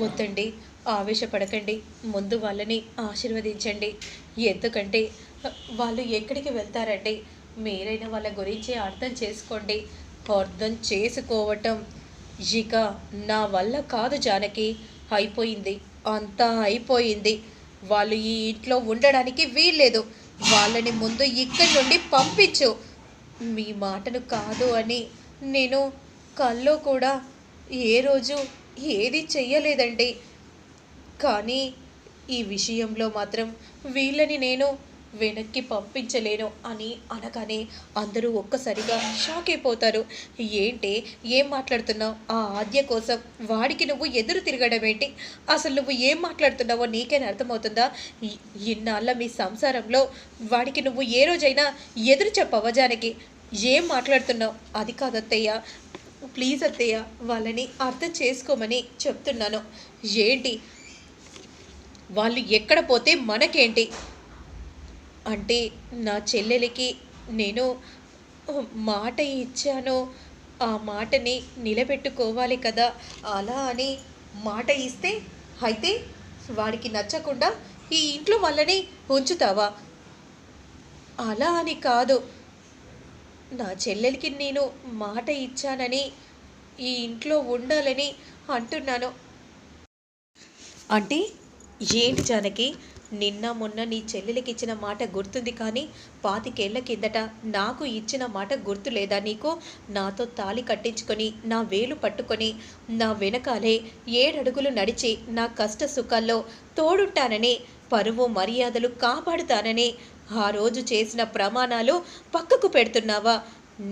వద్దండి ఆవేశపడకండి ముందు వాళ్ళని ఆశీర్వదించండి. ఎందుకంటే వాళ్ళు ఎక్కడికి వెళ్తారండి మీరైనా వాళ్ళ గురించి అర్థం చేసుకోండి అర్థం చేసుకోవటం. ఇక నా వల్ల కాదు జానకి అయిపోయింది అంతా అయిపోయింది. వాళ్ళు ఈ ఇంట్లో ఉండడానికి వీల్లేదు. వాళ్ళని ముందు ఇక్కడి నుండి పంపించు. మీ మాటను కాదు అని నేను కల్లో కూడా ఏ రోజు ఏది చెయ్యలేదండి. కానీ ఈ విషయంలో మాత్రం వీళ్ళని నేను వెనక్కి పంపించలేను అని అనగానే అందరూ ఒక్కసారిగా షాక్ అయిపోతారు. ఏంటి? ఏం మాట్లాడుతున్నావు? ఆ ఆద్య కోసం వాడికి నువ్వు ఎదురు తిరగడం ఏంటి? అసలు నువ్వు ఏం మాట్లాడుతున్నావో నీకేనా అర్థమవుతుందా? ఇన్నాళ్ళ మీ సంసారంలో వాడికి నువ్వు ఏ రోజైనా ఎదురు చెప్పవా జానకి ఏం మాట్లాడుతున్నావు? అది కాదత్తయ్య. ప్లీజ్ అత్తయ్య వాళ్ళని అర్థం చేసుకోమని చెప్తున్నాను. ఏంటి? వాళ్ళు ఎక్కడ పోతే మనకేంటి? అంటే నా చెల్లెలికి నేను మాట ఇచ్చాను. ఆ మాటని నిలబెట్టుకోవాలి కదా. అలా అని మాట ఇస్తే అయితే వాడికి నచ్చకుండా ఈ ఇంట్లో వాళ్ళని ఉంచుతావా? అలా అని కాదు. నా చెల్లెలికి నేను మాట ఇచ్చానని ఈ ఇంట్లో ఉండాలని అంటున్నాను. అంటే ఏంటి జానకి? నిన్న మొన్న నీ చెల్లెలికి ఇచ్చిన మాట గుర్తుంది కానీ పాతికేళ్ళ కిందట నాకు ఇచ్చిన మాట గుర్తు లేదా నీకు? నాతో తాళి కట్టించుకొని నా వేలు పట్టుకొని నా వెనకాలే ఏడడుగులు నడిచి నా కష్ట సుఖాల్లో తోడుంటానని పరువు మర్యాదలు కాపాడుతానని ఆ రోజు చేసిన ప్రమాణాలు పక్కకు పెడుతున్నావా?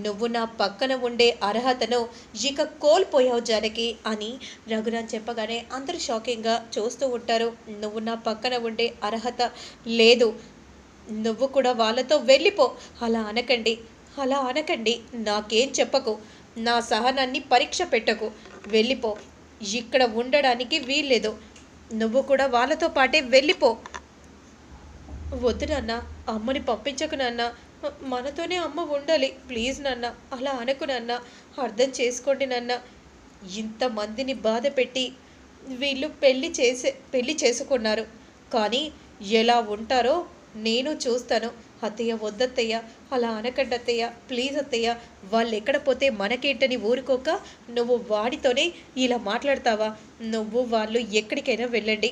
నువ్వు నా పక్కన ఉండే అర్హతను ఇక కోల్పోయావు జానకి అని రఘురాన్ చెప్పగానే అందరూ షాకింగ్గా చూస్తూ ఉంటారు. నువ్వు నా పక్కన ఉండే అర్హత లేదు. నువ్వు కూడా వాళ్ళతో వెళ్ళిపో. అలా అనకండి. అలా అనకండి. నాకేం చెప్పకు. నా సహనాన్ని పరీక్ష పెట్టకు. వెళ్ళిపో. ఇక్కడ ఉండడానికి వీల్లేదు. నువ్వు కూడా వాళ్ళతో పాటే వెళ్ళిపో. వద్దు నాన్న. అమ్మని పంపించకు నాన్న. మనతోనే అమ్మ ఉండాలి. ప్లీజ్ నాన్న. అలా అనకు నాన్న. అర్థం చేసుకోండి నాన్న. ఇంతమందిని బాధ పెట్టి వీళ్ళు పెళ్ళి చేసే పెళ్ళి చేసుకున్నారు. కానీ ఎలా ఉంటారో నేను చూస్తాను. అత్తయ్య వద్దత్తయ్య అలా అనకండి అత్తయ్య. ప్లీజ్ అత్తయ్య వాళ్ళు ఎక్కడ పోతే మనకేంటని ఊరుకోక నువ్వు వాడితోనే ఇలా మాట్లాడతావా? నువ్వు వాళ్ళు ఎక్కడికైనా వెళ్ళండి.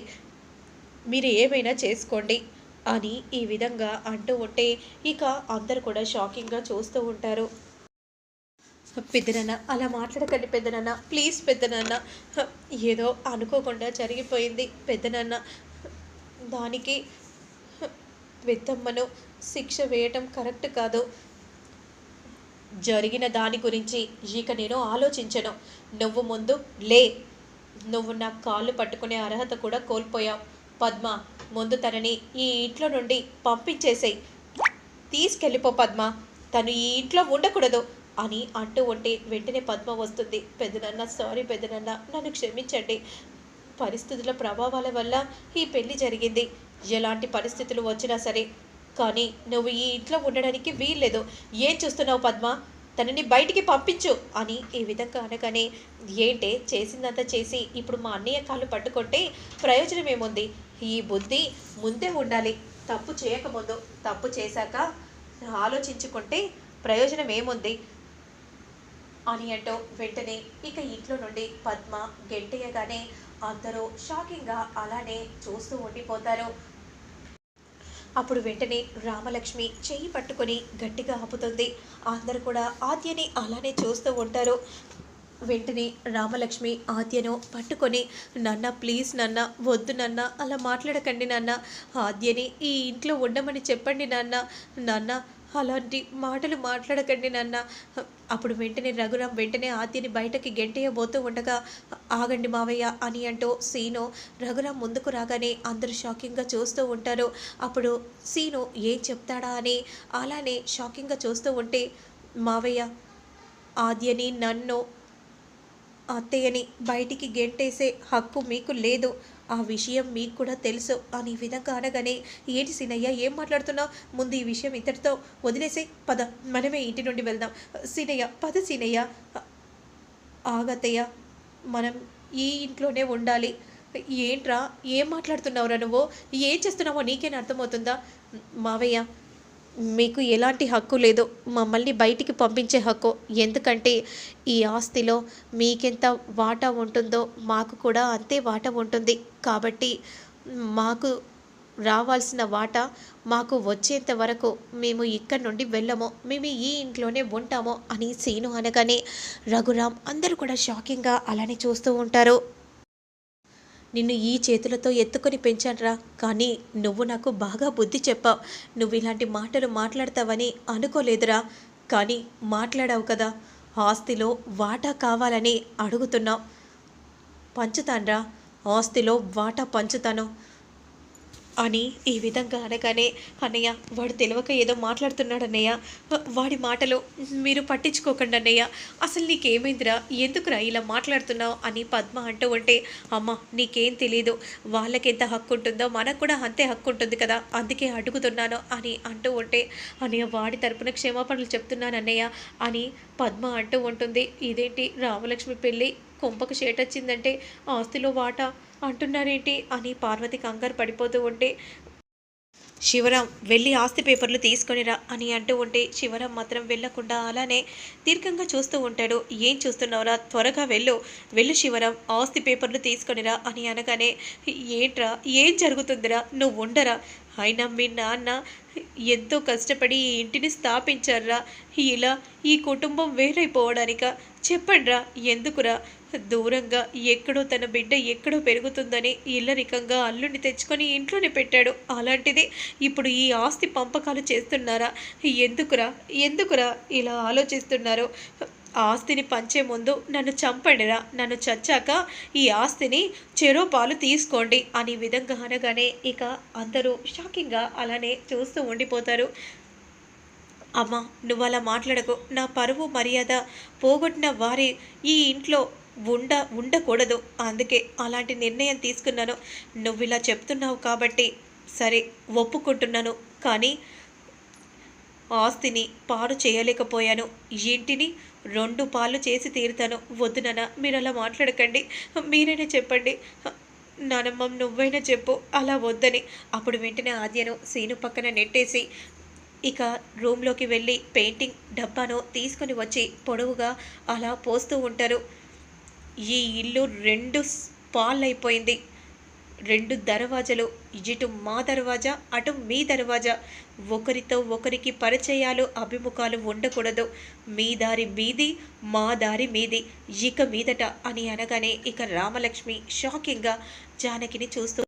మీరు ఏమైనా చేసుకోండి. అని ఈ విధంగా అంటూ ఉంటే ఇక అందరు కూడా షాకింగ్గా చూస్తూ ఉంటారు. పెద్దనన్న అలా మాట్లాడకండి పెద్దనన్న. ప్లీజ్ పెద్దనన్న. ఏదో అనుకోకుండా జరిగిపోయింది పెద్దనన్న. దానికి పెద్దమ్మను శిక్ష వేయటం కరెక్ట్ కాదు. జరిగిన దాని గురించి ఇక నేను ఆలోచించను. నువ్వు ముందు లే. నువ్వు నా కాళ్ళు పట్టుకునే అర్హత కూడా కోల్పోయావు. పద్మ. ముందు తనని ఈ ఇంట్లో నుండి పంపించేసేయి. తీసుకెళ్ళిపో పద్మ. తను ఈ ఇంట్లో ఉండకూడదు అని అంటూ ఉంటే వెంటనే పద్మ వస్తుంది. పెద్దనన్న సారీ పెద్దనన్న నన్ను క్షమించండి. పరిస్థితుల ప్రభావాల వల్ల ఈ పెళ్ళి జరిగింది. ఎలాంటి పరిస్థితులు వచ్చినా సరే. కానీ నువ్వు ఈ ఇంట్లో ఉండడానికి వీల్లేదు. ఏం చూస్తున్నావు పద్మ? తనని బయటికి పంపించు అని ఈ విధంగా అనగానే ఏంటే చేసిందంతా చేసి ఇప్పుడు మా అన్నయ్య కాళ్ళు పట్టుకుంటే ప్రయోజనం ఏముంది? ఈ బుద్ధి ముందే ఉండాలి. తప్పు చేయకముందు తప్పు చేశాక ఆలోచించుకుంటే ప్రయోజనం ఏముంది? అని అంటూ వెంటనే ఇక ఇంట్లో నుండి పద్మ గెంటయ్యగానే అందరూ షాకింగ్గా అలానే చూస్తూ ఉండిపోతారు. అప్పుడు వెంటనే రామలక్ష్మి చెయ్యి పట్టుకొని గట్టిగా ఆపుతుంది. అందరు కూడా ఆద్యని అలానే చూస్తూ ఉంటారు. వెంటనే రామలక్ష్మి ఆద్యను పట్టుకొని నాన్న ప్లీజ్ నాన్న వద్దు నాన్న అలా మాట్లాడకండి నాన్న. ఆద్యని ఈ ఇంట్లో ఉండమని చెప్పండి నాన్న. నాన్న అలాంటి మాటలు మాట్లాడకండి నాన్న. అప్పుడు వెంటనే రఘురామ్ వెంటనే ఆద్యని బయటకి గెంటేయబోతూ ఉండగా ఆగండి మావయ్య అని అంటూ సీను రఘురామ్ ముందుకు రాగానే అందరూ షాకింగ్గా చూస్తూ ఉంటారు. అప్పుడు సీను ఏం చెప్తాడా అని అలానే షాకింగ్గా చూస్తూ ఉంటే మావయ్య ఆద్యని నన్ను అత్తయ్యని బయటికి గెంటేసే హక్కు మీకు లేదు. ఆ విషయం మీకు కూడా తెలుసు అని విధంగా అనగానే ఏంటి సీనయ్య ఏం మాట్లాడుతున్నావు? ముందు ఈ విషయం ఇంతటితో వదిలేసే పద మనమే ఇంటి నుండి వెళ్దాం. సీనయ్య పద సీనయ్య. ఆగతయ్య మనం ఈ ఇంట్లోనే ఉండాలి. ఏంట్రా ఏం మాట్లాడుతున్నావురా నువ్వు? ఏం చేస్తున్నావో నీకేనా అర్థమవుతుందా? మావయ్య మీకు ఎలాంటి హక్కు లేదు మమ్మల్ని బయటికి పంపించే హక్కు. ఎందుకంటే ఈ ఆస్తిలో మీకెంత వాటా ఉంటుందో మాకు కూడా అంతే వాటా ఉంటుంది. కాబట్టి మాకు రావాల్సిన వాటా మాకు వచ్చేంత వరకు మేము ఇక్కడి నుండి వెళ్ళము. మేము ఈ ఇంట్లోనే ఉంటాము అని సీను అనగానే రఘురామ్ అందరూ కూడా షాకింగ్గా అలానే చూస్తూ ఉంటారు. నిన్ను ఈ చేతులతో ఎత్తుకొని పెంచానురా కానీ నువ్వు నాకు బాగా బుద్ధి చెప్పావు. నువ్వు ఇలాంటి మాటలు మాట్లాడతావని అనుకోలేదురా. కానీ మాట్లాడావు కదా. ఆస్తిలో వాటా కావాలని అడుగుతున్నావు. పంచుతాన్రా. ఆస్తిలో వాటా పంచుతాను. అని ఈ విధంగా అనగానే అన్నయ్య వాడు తెలియక ఏదో మాట్లాడుతున్నాడు అన్నయ్య. వాడి మాటలు మీరు పట్టించుకోకండి అన్నయ్య. అసలు నీకేమైందిరా? ఎందుకురా ఇలా మాట్లాడుతున్నావు? అని పద్మ అంటూ ఉంటే అమ్మ నీకేం తెలియదు వాళ్ళకి ఎంత హక్కు ఉంటుందో మనకు కూడా అంతే హక్కు ఉంటుంది కదా. అందుకే అడుగుతున్నాను అని అంటూ ఉంటే అన్నయ్య వాడి తరపున క్షమాపణలు చెప్తున్నాను అన్నయ్య అని పద్మ అంటూ ఉంటుంది. ఇదేంటి? రామలక్ష్మి పెళ్ళి కొంపకు షేటొచ్చిందంటే ఆస్తిలో వాటా? అంటున్నారేంటి అని పార్వతి కంగారు పడిపోతూ ఉంటే శివరాం వెళ్ళి ఆస్తి పేపర్లు తీసుకొనిరా అని అంటూ ఉంటే శివరాం మాత్రం వెళ్ళకుండా అలానే దీర్ఘంగా చూస్తూ ఉంటాడు. ఏం చూస్తున్నావురా? త్వరగా వెళ్ళు. వెళ్ళు శివరాం ఆస్తి పేపర్లు తీసుకొనిరా అని అనగానే ఏంట్రా? ఏం జరుగుతుందిరా? నువ్వు ఉండరా? అయినా మీ నాన్న ఎంతో కష్టపడి ఈ ఇంటిని స్థాపించారా ఇలా ఈ కుటుంబం వేరైపోవడానిక? చెప్పండ్రా ఎందుకురా? దూరంగా ఎక్కడో తన బిడ్డ ఎక్కడో పెరుగుతుందని ఇల్లరికంగా అల్లుని తెచ్చుకొని ఇంట్లోనే పెట్టాడు. అలాంటిది ఇప్పుడు ఈ ఆస్తి పంపకాలు చేస్తున్నారా? ఎందుకురా? ఎందుకురా ఇలా ఆలోచిస్తున్నారు? ఆస్తిని పంచే ముందు నన్ను చంపండిరా. నన్ను చచ్చాక ఈ ఆస్తిని చెరోపాలు తీసుకోండి అనే విధంగా అనగానే ఇక అందరూ షాకింగ్గా అలానే చూస్తూ ఉండిపోతారు. అమ్మ నువ్వు అలా మాట్లాడకు. నా పరువు మర్యాద పోగొట్టిన వారి ఈ ఇంట్లో ఉండ ఉండకూడదు. అందుకే అలాంటి నిర్ణయం తీసుకున్నాను. నువ్వు ఇలా చెప్తున్నావు కాబట్టి సరే ఒప్పుకుంటున్నాను. కానీ ఆస్తిని పాడు చేయలేకపోయాను. ఇంటిని రెండు పాలు చేసి తీరుతాను. వద్దునన్న మీరు అలా మాట్లాడకండి. మీరైనా చెప్పండి. నానమ్మ నువ్వైనా చెప్పు. అలా వద్దని. అప్పుడు వెంటనే ఆద్యను సీను పక్కన నెట్టేసి ఇక రూమ్లోకి వెళ్ళి పెయింటింగ్ డబ్బాను తీసుకొని వచ్చి పొడవుగా అలా పోస్తూ ఉంటారు. ఈ ఇల్లు రెండు పాలైపోయింది. రెండు దర్వాజలు ఇటు మా దర్వాజా అటు మీ దర్వాజా. ఒకరితో ఒకరికి పరిచయాలు అభిముఖాలు ఉండకూడదు. మీ దారి మీది మా దారి మీది. ఇక మీదట అని అనగానే ఇక రామలక్ష్మి షాకింగ్గా జానకిని చూస్తూ